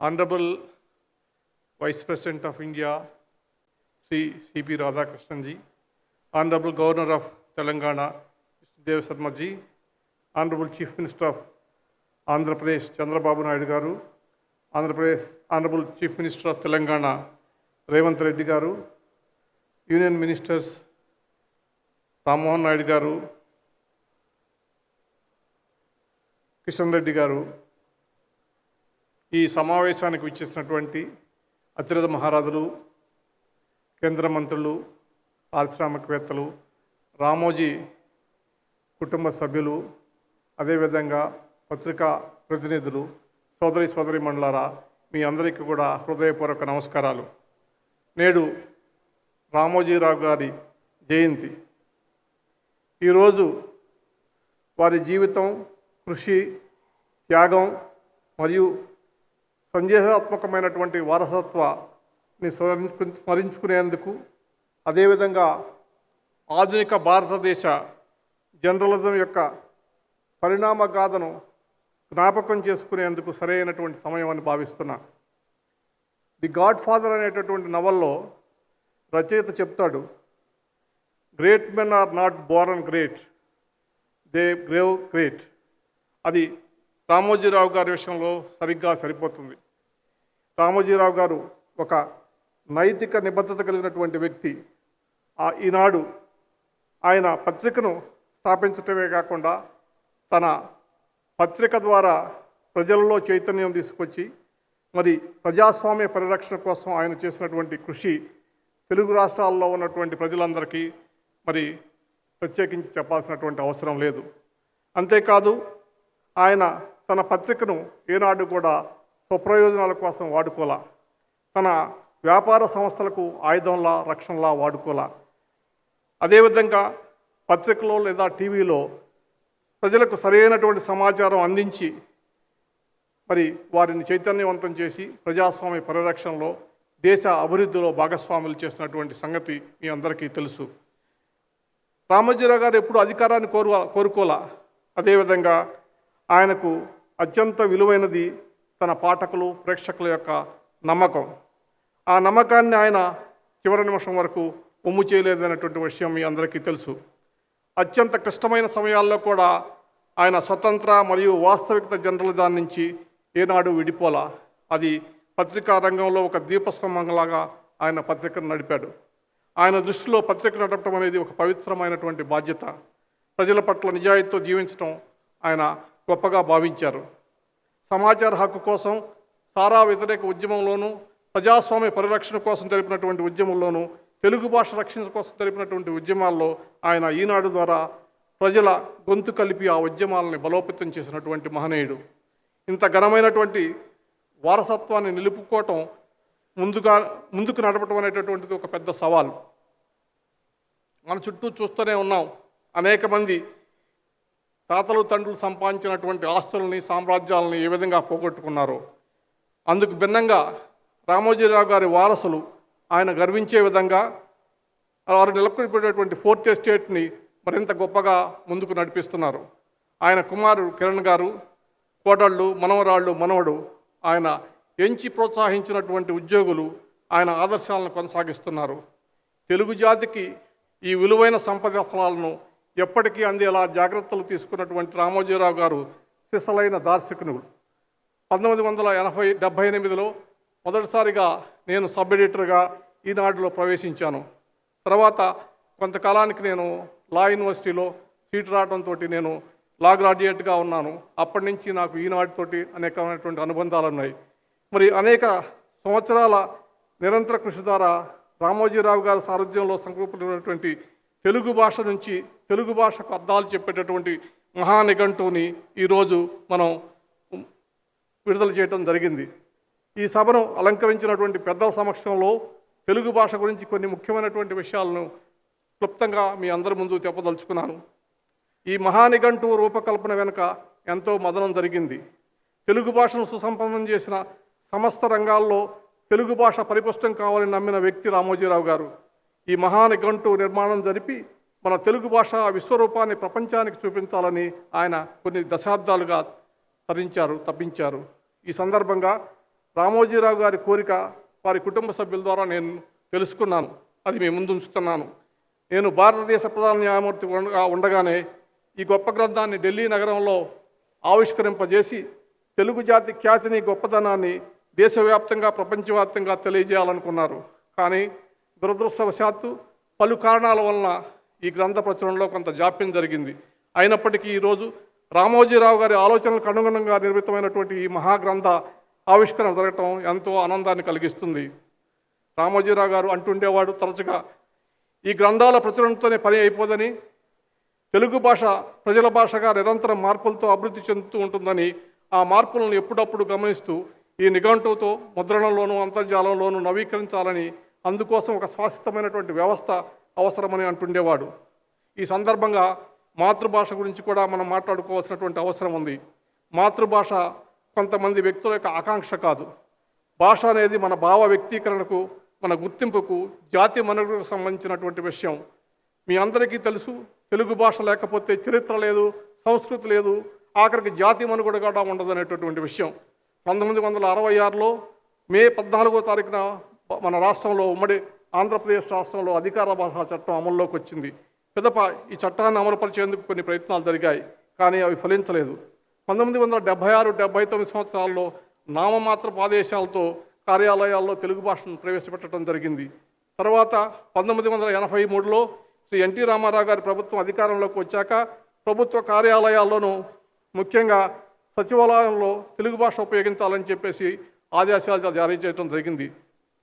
Honorable Vice President of India, Sri C.P. Radhakrishnan ji, Honorable Governor of Telangana, Mr. Dev Sharma ji, Honorable Chief Minister of Andhra Pradesh, Chandrababu Naidu garu, Andhra Pradesh, Honorable Chief Minister of Telangana, Revant Reddy garu, Union Ministers, Rammohan Naidu గారు కిషన్ రెడ్డి గారు ఈ సమావేశానికి విచ్చేసినటువంటి అతిరథ మహారాజులు కేంద్ర మంత్రులు పారిశ్రామికవేత్తలు రామోజీ కుటుంబ సభ్యులు అదేవిధంగా పత్రికా ప్రతినిధులు సోదరి సోదరి మండలారా మీ అందరికీ కూడా హృదయపూర్వక నమస్కారాలు. నేడు రామోజీరావు గారి జయంతి. ఈరోజు వారి జీవితం కృషి త్యాగం మరియు సందేహాత్మకమైనటువంటి వారసత్వాన్ని స్మరించుకు స్మరించుకునేందుకు అదేవిధంగా ఆధునిక భారతదేశ జర్నలిజం యొక్క పరిణామ గాథను జ్ఞాపకం చేసుకునేందుకు సరైనటువంటి సమయం అని భావిస్తున్నా. ది గాడ్ ఫాదర్ అనేటటువంటి నవల్లో రచయిత చెప్తాడు great men are not born great they grow great అది రామోజీరావు గారి విషయంలో సరిగ్గా సరిపోతుంది. రామోజీరావు గారు ఒక నైతిక నిబద్ధత కలిగినటువంటి వ్యక్తి. ఆ ఈనాడు ఆయన పత్రికను స్థాపించటమే కాకుండా తన పత్రిక ద్వారా ప్రజలలో చైతన్యం తీసుకొచ్చి మరి ప్రజాస్వామ్య పరిరక్షణ కోసం ఆయన చేసినటువంటి కృషి తెలుగు రాష్ట్రాల్లో ఉన్నటువంటి ప్రజలందరికీ మరి ప్రత్యేకించి చెప్పాల్సినటువంటి అవసరం లేదు. అంతేకాదు ఆయన తన పత్రికను ఏనాడు కూడా స్వప్రయోజనాల కోసం వాడుకోలా. తన వ్యాపార సంస్థలకు ఆయుధంలా రక్షణలా వాడుకోలా. అదేవిధంగా పత్రికలో లేదా టీవీలో ప్రజలకు సరైనటువంటి సమాచారం అందించి మరి వారిని చైతన్యవంతం చేసి ప్రజాస్వామ్య పరిరక్షణలో దేశ అభివృద్ధిలో భాగస్వాములు చేసినటువంటి సంగతి మీ అందరికీ తెలుసు. రామోజీరావు గారు ఎప్పుడు అధికారాన్ని కోరు కోరుకోలా. అదేవిధంగా ఆయనకు అత్యంత విలువైనది తన పాఠకులు ప్రేక్షకుల యొక్క నమ్మకం. ఆ నమ్మకాన్ని ఆయన చివరి నిమిషం వరకు ఉమ్ము చేయలేదనేటువంటి విషయం మీ అందరికీ తెలుసు. అత్యంత క్లిష్టమైన సమయాల్లో కూడా ఆయన స్వతంత్ర మరియు వాస్తవికత జర్నలిజం నుంచి ఏనాడు విడిపోలా. అది పత్రికా రంగంలో ఒక దీపస్తంభంలాగా ఆయన పత్రికను నడిపాడు. ఆయన దృష్టిలో పత్రిక నడపడం అనేది ఒక పవిత్రమైనటువంటి బాధ్యత. ప్రజల పట్ల నిజాయితీతో జీవించడం ఆయన గొప్పగా భావించారు. సమాచార హక్కు కోసం సారా వ్యతిరేక ఉద్యమంలోనూ ప్రజాస్వామ్య పరిరక్షణ కోసం జరిపినటువంటి ఉద్యమంలోనూ తెలుగు భాష రక్షణ కోసం జరిపినటువంటి ఉద్యమాల్లో ఆయన ఈనాడు ద్వారా ప్రజల గొంతు కలిపి ఆ ఉద్యమాలని బలోపేతం చేసినటువంటి మహనీయుడు. ఇంత ఘనమైనటువంటి వారసత్వాన్ని నిలుపుకోవటం ముందుగా ముందుకు నడపటం అనేటటువంటిది ఒక పెద్ద సవాల్. మన చుట్టూ చూస్తూనే ఉన్నాం. అనేక మంది తాతలు తండ్రులు సంపాదించినటువంటి ఆస్తుల్ని సామ్రాజ్యాలని ఏ విధంగా పోగొట్టుకున్నారో. అందుకు భిన్నంగా రామోజీరావు గారి వారసులు ఆయన గర్వించే విధంగా వారు నెలకొల్పేటటువంటి ఫోర్త్ ఎస్టేట్ని మరింత గొప్పగా ముందుకు నడిపిస్తున్నారు. ఆయన కుమారుడు కిరణ్ గారు కోడళ్ళు మనవరాళ్ళు మనవడు ఆయన ఎంచి ప్రోత్సహించినటువంటి ఉద్యోగులు ఆయన ఆదర్శాలను కొనసాగిస్తున్నారు. తెలుగు జాతికి ఈ విలువైన సంపద ఫలాలను ఎప్పటికీ అందేలా జాగ్రత్తలు తీసుకున్నటువంటి రామోజీరావు గారు సిసలైన దార్శకునుడు పంతొమ్మిది వందల ఎనభై డెబ్భై ఎనిమిదిలో మొదటిసారిగా నేను సబ్ ఎడిటర్గా ఈనాడులో ప్రవేశించాను. తర్వాత కొంతకాలానికి నేను లా యూనివర్సిటీలో సీటు రావడంతో నేను లా గ్రాడ్యుయేట్గా ఉన్నాను. అప్పటి నుంచి నాకు ఈనాటితోటి అనేకమైనటువంటి అనుబంధాలు ఉన్నాయి మరి అనేక సంవత్సరాల నిరంతర కృషి ద్వారా రామోజీరావు గారి సారథ్యంలో సంకల్పించినటువంటి తెలుగు భాష నుంచి తెలుగు భాషకు అర్థాలు చెప్పేటటువంటి మహానిఘంటువుని ఈరోజు మనం విడుదల చేయటం జరిగింది. ఈ సభను అలంకరించినటువంటి పెద్దల సమక్షంలో తెలుగు భాష గురించి కొన్ని ముఖ్యమైనటువంటి విషయాలను క్లుప్తంగా మీ అందరి ముందు చెప్పదలుచుకున్నాను. ఈ మహానిఘంటు రూపకల్పన వెనుక ఎంతో మదనం జరిగింది. తెలుగు భాషను సుసంపన్నం చేసిన సమస్త రంగాల్లో తెలుగు భాష పరిపుష్టం కావాలని నమ్మిన వ్యక్తి రామోజీరావు గారు. ఈ మహానిఘంటు నిర్మాణం జరిపి మన తెలుగు భాష విశ్వరూపాన్ని ప్రపంచానికి చూపించాలని ఆయన కొన్ని దశాబ్దాలుగా తరించారు తప్పించారు. ఈ సందర్భంగా రామోజీరావు గారి కోరిక వారి కుటుంబ సభ్యుల ద్వారా నేను తెలుసుకున్నాను. అది మీ ముందు ఉంచుతున్నాను నేను భారతదేశ ప్రధాన న్యాయమూర్తి ఉండగా ఉండగానే ఈ గొప్ప గ్రంథాన్ని ఢిల్లీ నగరంలో ఆవిష్కరింపజేసి తెలుగు జాతి ఖ్యాతిని గొప్పతనాన్ని దేశవ్యాప్తంగా ప్రపంచవ్యాప్తంగా తెలియజేయాలనుకున్నారు. కానీ దురదృష్టవశాత్తు పలు కారణాల వలన ఈ గ్రంథ ప్రచురణలో కొంత జాప్యం జరిగింది. అయినప్పటికీ ఈరోజు రామోజీరావు గారి ఆలోచనలకు అనుగుణంగా నిర్మితమైనటువంటి ఈ మహాగ్రంథ ఆవిష్కరణ జరగటం ఎంతో ఆనందాన్ని కలిగిస్తుంది. రామోజీరావు గారు అంటుండేవాడు తరచుగా ఈ గ్రంథాల ప్రచురణతోనే పని అయిపోదని తెలుగు భాష ప్రజల భాషగా నిరంతరం మార్పులతో అభివృద్ధి చెందుతూ ఉంటుందని ఆ మార్పులను ఎప్పుడప్పుడు గమనిస్తూ ఈ నిఘంటువుతో ముద్రణలోనూ అంతర్జాలంలోనూ నవీకరించాలని అందుకోసం ఒక శాశ్వతమైనటువంటి వ్యవస్థ అవసరమని అంటుండేవాడు. ఈ సందర్భంగా మాతృభాష గురించి కూడా మనం మాట్లాడుకోవాల్సినటువంటి అవసరం ఉంది. మాతృభాష కొంతమంది వ్యక్తుల యొక్క ఆకాంక్ష కాదు. భాష అనేది మన భావ వ్యక్తీకరణకు మన గుర్తింపుకు జాతి మనుగడకు సంబంధించినటువంటి విషయం. మీ అందరికీ తెలుసు తెలుగు భాష లేకపోతే చరిత్ర లేదు సంస్కృతి లేదు ఆఖరికి జాతి మనుగడ కూడా ఉండదు అనేటటువంటి విషయం. పంతొమ్మిది వందల అరవై ఆరులో మే పద్నాలుగో తారీఖున మన రాష్ట్రంలో ఉమ్మడి ఆంధ్రప్రదేశ్ రాష్ట్రంలో అధికార భాషా చట్టం అమల్లోకి వచ్చింది. పిదప ఈ చట్టాన్ని అమలుపరిచేందుకు కొన్ని ప్రయత్నాలు జరిగాయి కానీ అవి ఫలించలేదు. పంతొమ్మిది వందల డెబ్బై ఆరు డెబ్బై తొమ్మిది సంవత్సరాల్లో నామమాత్ర ఆదేశాలతో కార్యాలయాల్లో తెలుగు భాషను ప్రవేశపెట్టడం జరిగింది. తర్వాత పంతొమ్మిది వందల ఎనభై మూడులో శ్రీ ఎన్టీ రామారావు గారి ప్రభుత్వం అధికారంలోకి వచ్చాక ప్రభుత్వ కార్యాలయాల్లోనూ ముఖ్యంగా సచివాలయంలో తెలుగు భాష ఉపయోగించాలని చెప్పేసి ఆదేశాలు జారీ చేయడం జరిగింది.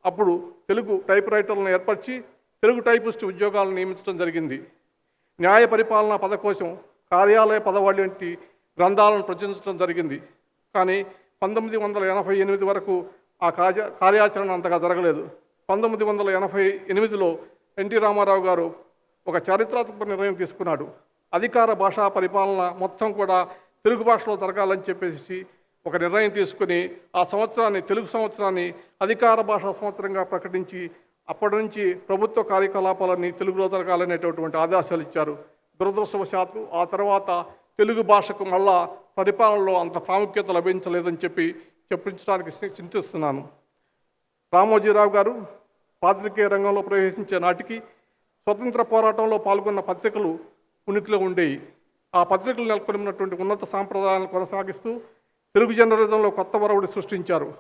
అప్పుడు తెలుగు టైప్ రైటర్లను ఏర్పరిచి తెలుగు టైపిస్ట్ ఉద్యోగాలను నియమించడం జరిగింది. న్యాయ పరిపాలనా పదకోశం కార్యాలయ పదవాళ్ళు వంటి గ్రంథాలను ప్రచురించడం జరిగింది. కానీ పంతొమ్మిది వందల ఎనభై ఎనిమిది వరకు ఆ కార్య కార్యాచరణ అంతగా జరగలేదు. పంతొమ్మిది వందల ఎనభై ఎనిమిదిలో ఎన్టీ రామారావు గారు ఒక చారిత్రాత్మక నిర్ణయం తీసుకున్నాడు. అధికార భాషా పరిపాలన మొత్తం కూడా తెలుగు భాషలో జరగాలని చెప్పేసి ఒక నిర్ణయం తీసుకుని ఆ సంవత్సరాన్ని తెలుగు సంవత్సరాన్ని అధికార భాషా సంవత్సరంగా ప్రకటించి అప్పటి నుంచి ప్రభుత్వ కార్యకలాపాలన్నీ తెలుగులో జరగాలనేటటువంటి ఆదేశాలు ఇచ్చారు. దురదృష్టవశాత్తు ఆ తర్వాత తెలుగు భాషకు మళ్ళా పరిపాలనలో అంత ప్రాముఖ్యత లభించలేదని చెప్పి చెప్పించడానికి చింతిస్తున్నాను. రామోజీరావు గారు పాత్రికేయ రంగంలో ప్రవేశించే నాటికి స్వతంత్ర పోరాటంలో పాల్గొన్న పత్రికలు ఉనికిలో ఉండేవి ఆ పత్రికలు నెలకొన్నటువంటి ఉన్నత సాంప్రదాయాలను కొనసాగిస్తూ తెలుగు జర్నలిజంలో కొత్త వరవుడి సృష్టించారు.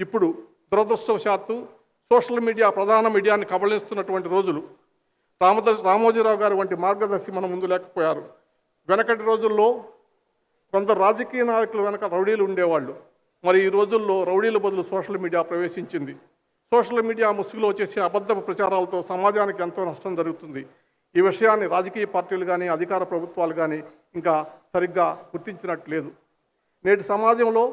ఇప్పుడు దురదృష్టవశాత్తు సోషల్ మీడియా ప్రధాన మీడియాని కబళిస్తున్నటువంటి రోజులు. రామద రామోజీరావు గారు వంటి మార్గదర్శి మన ముందు లేకపోయారు. వెనకటి రోజుల్లో కొందరు రాజకీయ నాయకుల వెనక రౌడీలు ఉండేవాళ్ళు. మరి ఈ రోజుల్లో రౌడీల బదులు సోషల్ మీడియా ప్రవేశించింది. సోషల్ మీడియా ముసుగులో చేసే అబద్ధపు ప్రచారాలతో సమాజానికి ఎంతో నష్టం జరుగుతుంది. ఈ విషయాన్ని రాజకీయ పార్టీలు కానీ అధికార ప్రభుత్వాలు కానీ ఇంకా సరిగ్గా గుర్తించినట్టు లేదు. నేటి సమాజంలో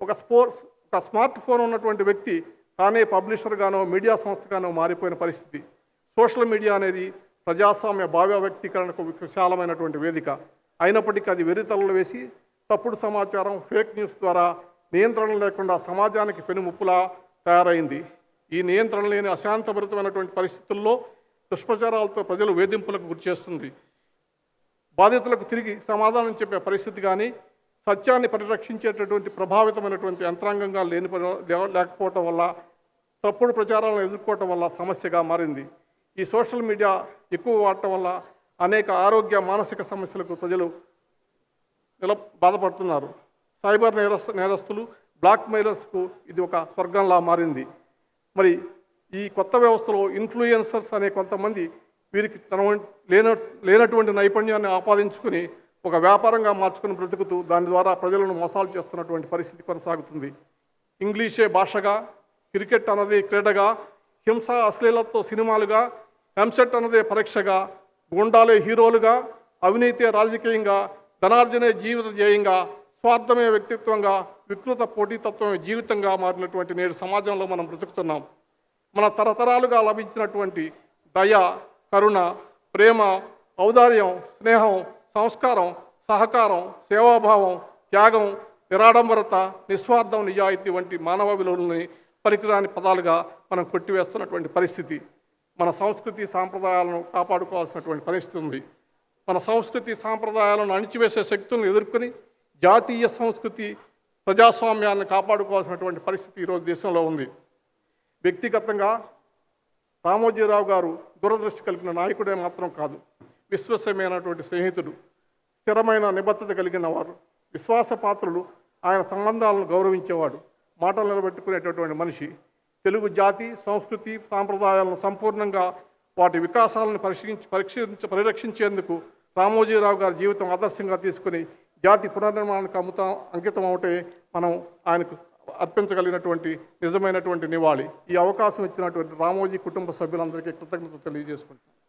ఒక స్పోర్ట్స్ ఒక స్మార్ట్ ఫోన్ ఉన్నటువంటి వ్యక్తి తానే పబ్లిషర్గానో మీడియా సంస్థగానో మారిపోయిన పరిస్థితి. సోషల్ మీడియా అనేది ప్రజాస్వామ్య భావ్య వ్యక్తీకరణకు విశాలమైనటువంటి వేదిక. అయినప్పటికీ అది వెరితలలు వేసి తప్పుడు సమాచారం ఫేక్ న్యూస్ ద్వారా నియంత్రణ లేకుండా సమాజానికి పెనుముప్పులా తయారైంది. ఈ నియంత్రణ లేని అశాంతభరితమైనటువంటి పరిస్థితుల్లో దుష్ప్రచారాలతో ప్రజలు వేధింపులకు గురి చేస్తుంది బాధితులకు తిరిగి సమాధానం చెప్పే పరిస్థితి కానీ సత్యాన్ని పరిరక్షించేటటువంటి ప్రభావితమైనటువంటి యంత్రాంగంగా లేని లేకపోవటం వల్ల తప్పుడు ప్రచారాలను ఎదుర్కోవటం వల్ల సమస్యగా మారింది. ఈ సోషల్ మీడియా ఎక్కువ వాడటం వల్ల అనేక ఆరోగ్య మానసిక సమస్యలకు ప్రజలు నిల బాధపడుతున్నారు. సైబర్ నేరస్ నేరస్తులు బ్లాక్ మెయిలర్స్కు ఇది ఒక స్వర్గంలా మారింది. మరి ఈ కొత్త వ్యవస్థలో ఇన్ఫ్లుయెన్సర్స్ అనే కొంతమంది వీరికి తన లేన లేనటువంటి నైపుణ్యాన్ని ఆపాదించుకుని ఒక వ్యాపారంగా మార్చుకుని బ్రతుకుతూ దాని ద్వారా ప్రజలను మోసాలు చేస్తున్నటువంటి పరిస్థితి కొనసాగుతుంది. ఇంగ్లీషే భాషగా క్రికెట్ అన్నది క్రీడగా హింస అశ్లీలతో సినిమాలుగా ఎంసెట్ అన్నదే పరీక్షగా గుండాలే హీరోలుగా అవినీతి రాజకీయంగా ధనార్జనే జీవిత ధ్యేయంగా స్వార్థమే వ్యక్తిత్వంగా వికృత పోటీతత్వమే జీవితంగా మారినటువంటి నేడు సమాజంలో మనం బ్రతుకుతున్నాం. మన తరతరాలుగా లభించినటువంటి దయ కరుణ ప్రేమ ఔదార్యం స్నేహం సంస్కారం సహకారం సేవాభావం త్యాగం విరాడంబరత నిస్వార్థం నిజాయితీ వంటి మానవ విలువలని పనికిరాని పదాలుగా మనం కొట్టివేస్తున్నటువంటి పరిస్థితి. మన సంస్కృతి సాంప్రదాయాలను కాపాడుకోవాల్సినటువంటి పరిస్థితి ఉంది. మన సంస్కృతి సాంప్రదాయాలను అణిచివేసే శక్తులను ఎదుర్కొని జాతీయ సంస్కృతి ప్రజాస్వామ్యాన్ని కాపాడుకోవాల్సినటువంటి పరిస్థితి ఈరోజు దేశంలో ఉంది. వ్యక్తిగతంగా రామోజీరావు గారు దూరదృష్టి కలిగిన నాయకుడే మాత్రం కాదు. విశ్వసనీయమైనటువంటి స్నేహితుడు స్థిరమైన నిబద్ధత కలిగిన వారు విశ్వాసపాత్రులు ఆయన సంబంధాలను గౌరవించేవాడు మాటలు నిలబెట్టుకునేటటువంటి మనిషి తెలుగు జాతి సంస్కృతి సాంప్రదాయాలను సంపూర్ణంగా వాటి వికాసాలను పరిశీలించి పరీక్షించ పరిరక్షించేందుకు రామోజీరావు గారి జీవితం ఆదర్శంగా తీసుకుని జాతి పునర్నిర్మాణానికి అమ్ముతాం అంకితం అవటే మనం ఆయనకు అర్పించగలిగినటువంటి నిజమైనటువంటి నివాళి. ఈ అవకాశం ఇచ్చినటువంటి రామోజీ కుటుంబ సభ్యులందరికీ కృతజ్ఞత తెలియజేసుకుంటాం